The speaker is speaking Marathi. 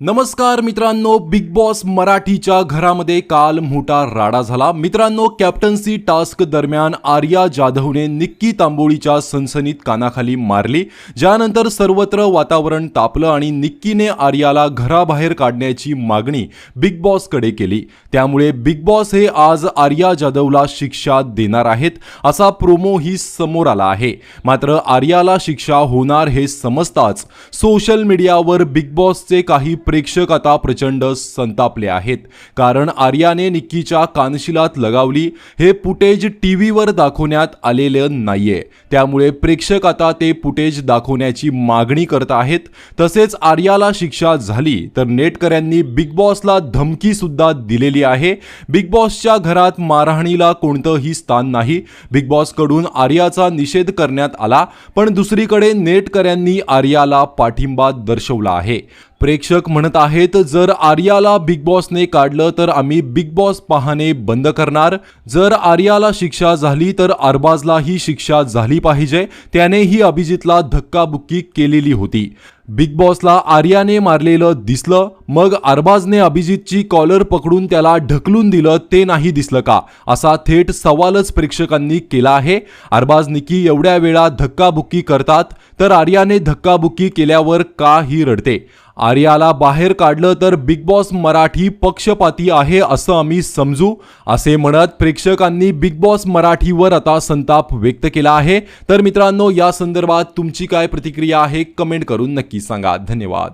नमस्कार मित्रांनो बिग बॉस मराठीच्या घरामध्ये काल मोठा राडा झाला. मित्रांनो कॅप्टन्सी टास्क दरम्यान आर्या जाधवने निक्की तांबोळीच्या सनसनीत कानाखाली मारली. ज्यानंतर सर्वत्र वातावरण तापलं आणि निक्कीने आर्याला घराबाहेर काढण्याची मागणी बिग बॉसकडे केली. त्यामुळे बिग बॉस हे आज आर्या जाधवला शिक्षा देणार आहेत असा प्रोमोही समोर आला आहे. मात्र आर्याला शिक्षा होणार हे समजताच सोशल मीडियावर बिग बॉसचे काही प्रेक्षक आता प्रचंड संतापले आहेत. कारण आर्याने निक्कीच्या कानशिलात लगावली हे फुटेज टी व्हीवर दाखवण्यात आलेलं नाहीये. त्यामुळे प्रेक्षक आता ते फुटेज दाखवण्याची मागणी करत आहेत. तसेच आर्याला शिक्षा झाली तर नेटकऱ्यांनी बिग बॉसला धमकी सुद्धा दिलेली आहे. बिग बॉसच्या घरात मारहाणीला कोणतंही स्थान नाही. बिग बॉसकडून आर्याचा निषेध करण्यात आला पण दुसरीकडे नेटकऱ्यांनी आर्याला पाठिंबा दर्शवला आहे. प्रेक्षक म्हणत आहेत जर आर्याला बिग बॉसने काढलं तर आम्ही बिग बॉस पाहणे बंद करणार. जर आर्याला शिक्षा झाली तर अरबाजलाही शिक्षा झाली पाहिजे. त्यानेही अभिजितला धक्काबुक्की केलेली होती. बिग बॉसला आर्याने मारलेलं दिसलं मग अरबाजने अभिजितची कॉलर पकडून त्याला ढकलून दिलं ते नाही दिसलं का? असा थेट सवालच प्रेक्षकांनी केला आहे. अरबाज निकी एवढ्या वेळा धक्काबुक्की करतात तर आर्याने धक्काबुक्की केल्यावर का ही रडते? आर्याला बाहेर काढलं तर बिग बॉस मराठी पक्षपाती आहे असं आम्ही समजू असे म्हणत प्रेक्षकांनी बिग बॉस मराठीवर आता संताप व्यक्त केला आहे. तर मित्रांनो या संदर्भात तुमची काय प्रतिक्रिया आहे कमेंट करून नक्की सांगा. धन्यवाद.